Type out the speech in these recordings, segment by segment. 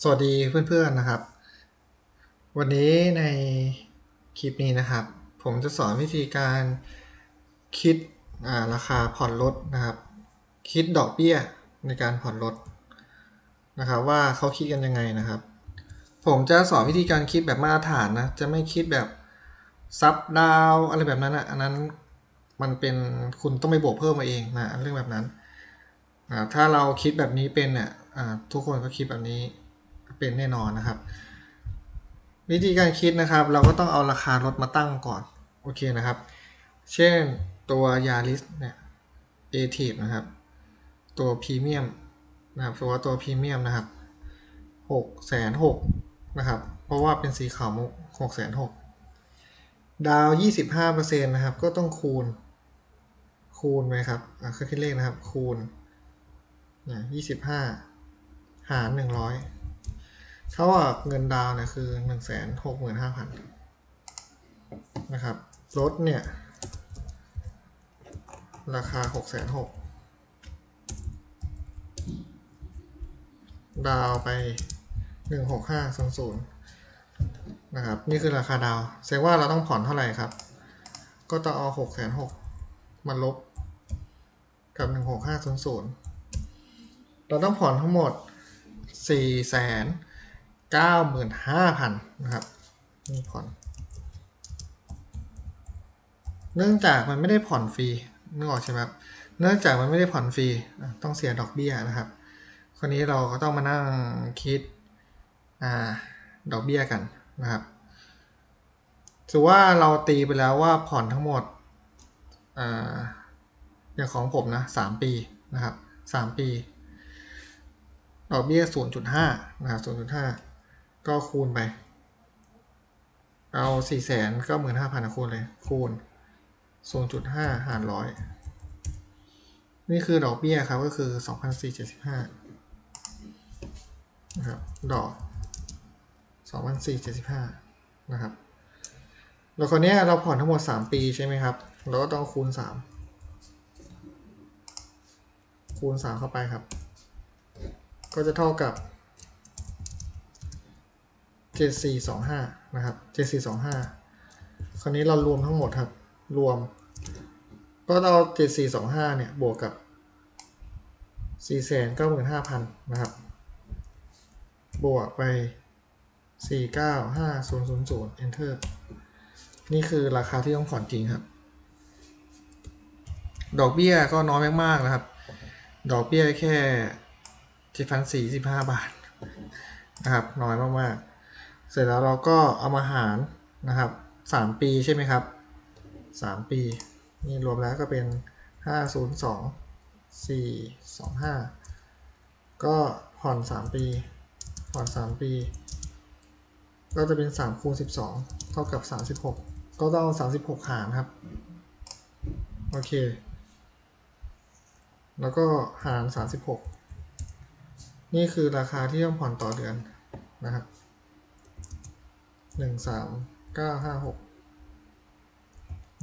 สวัสดีเพื่อนๆนะครับ วันนี้ในคลิปนี้นะครับ ผมจะสอนวิธีการคิดราคาผ่อนรถนะครับ คิดดอกเบี้ยในการผ่อนรถนะครับ ว่าเขาคิดกันยังไงนะครับ ผมจะสอนวิธีการคิดแบบมาตรฐานนะจะไม่คิดแบบซับดาวอะไรแบบนั้นนะอันนั้นมันเป็นคุณต้องไปบวกเพิ่มมาเองนะเรื่องแบบนั้นถ้าเราคิดแบบนี้เป็นเนี่ยทุกคนก็คิดแบบนี้ เป็นแน่นอนนะครับ วิธีการคิดนะครับ เราก็ต้องเอาราคารถมาตั้งก่อนโอเคนะครับ เช่นตัวยาริสเนี่ยเอทีฟนะครับ ตัวพรีเมียมนะครับตัวตัวพรีเมียมนะครับหกแสนหกนะครับ เพราะว่าเป็นสีขาวมุกหกแสนหกดาวยี่สิบห้าเปอร์เซ็นต์นะครับ ก็ต้องคูณ คูณไหมครับอ่าเครื่องคิดเลขนะครับ คูณเนี่ยยี่สิบห้าหารหนึ่งร้อย เท่ากับเงินดาวเนี่ยคือหนึ่งแสนหกหมื่นห้าพันนะครับ รถเนี่ย ราคาหกแสนหกดาวไปหนึ่งหกห้าศูนย์ศูนย์นะครับ นี่คือราคาดาวแสดงว่าเราต้องผ่อนเท่าไหร่ครับ ก็ต้องเอาหกแสนหกมาลบกับหนึ่งหกห้าศูนย์ศูนย์เราต้องผ่อนทั้งหมดสี่แสน เก้าหมื่นห้าพันนะครับนี่ผ่อน เนื่องจากมันไม่ได้ผ่อนฟรีนึกออกใช่ไหมครับเนื่องจากมันไม่ได้ผ่อนฟรีต้องเสียดอกเบี้ยนะครับคราวนี้เราก็ต้องมานั่งคิดอดอกเบี้ยกันนะครับถือว่าเราตีไปแล้วว่าผ่อนทั้งหมดออย่างของผมนะสามปีนะครับสามปี ดอกเบี้ย0.5นะครับ0.5 ก็คูณไป เอาสี่แสนก็หมื่นห้าพันคูณเลย คูณศูนย์จุดห้าหารร้อยนี่คือดอกเบี้ยครับ ก็คือสองพันสี่เจ็ดสิบห้านะครับ ดอกสองพันสี่เจ็ดสิบห้านะครับ แล้วคนนี้เราผ่อนทั้งหมดสามปีใช่ไหมครับ เราก็ต้องคูณสามคูณสามเข้าไปครับ ก็จะเท่ากับ 7425 นะครับ7425 คราวนี้เรารวมทั้งหมดครับ รวม ก็เอา7425 เนี่ย บวกกับ 495,000 นะครับ บวกไป 495000 enter นี่คือราคาที่ต้องผ่อนจริงครับ ดอกเบี้ยก็น้อยมากๆนะครับ ดอกเบี้ยแค่7,415 บาทนะครับ น้อยมากๆ เสร็จแล้วเราก็เอามาหารนะครับสามปีใช่ไหมครับสามปี นี่รวมแล้วก็เป็นห้าศูนย์สองสี่สองห้าก็ผ่อนสามปี ผ่อนสามปี ก็จะเป็นสามคูณสิบสองเท่ากับสามสิบหกก็ต้องสามสิบหกหารครับ โอเค แล้วก็หารสามสิบหกนี่คือราคาที่ต้องผ่อนต่อเดือนนะครับ หนึ่งสามเก้าห้าหก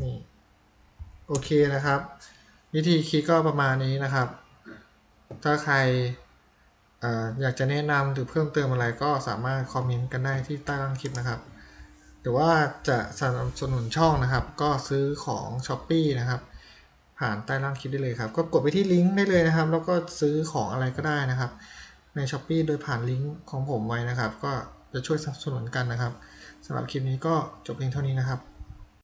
นี่ โอเคนะครับ วิธีคิดก็ประมาณนี้นะครับ ถ้าใครออยากจะแนะนำหรือเพิ่มเติมอะไรก็สามารถคอมเมนต์กันได้ที่ใต้ล่างคลิปนะครับหรือว่าจะสนับสนุนช่องนะครับ ก็ซื้อของ s h อ p e e นะครับ ผ่านใต้ล่างคลิปได้เลยครับ ก็กดไปที่ลิงก์ได้เลยนะครับ แล้วก็ซื้อของอะไรก็ได้นะครับ ใน s h อ p e e โดยผ่านลิงก์ของผมไว้นะครับ ก็จะช่วยสนับสนุนกันนะครับ สำหรับคลิปนี้ก็จบเพียงเท่านี้นะครับ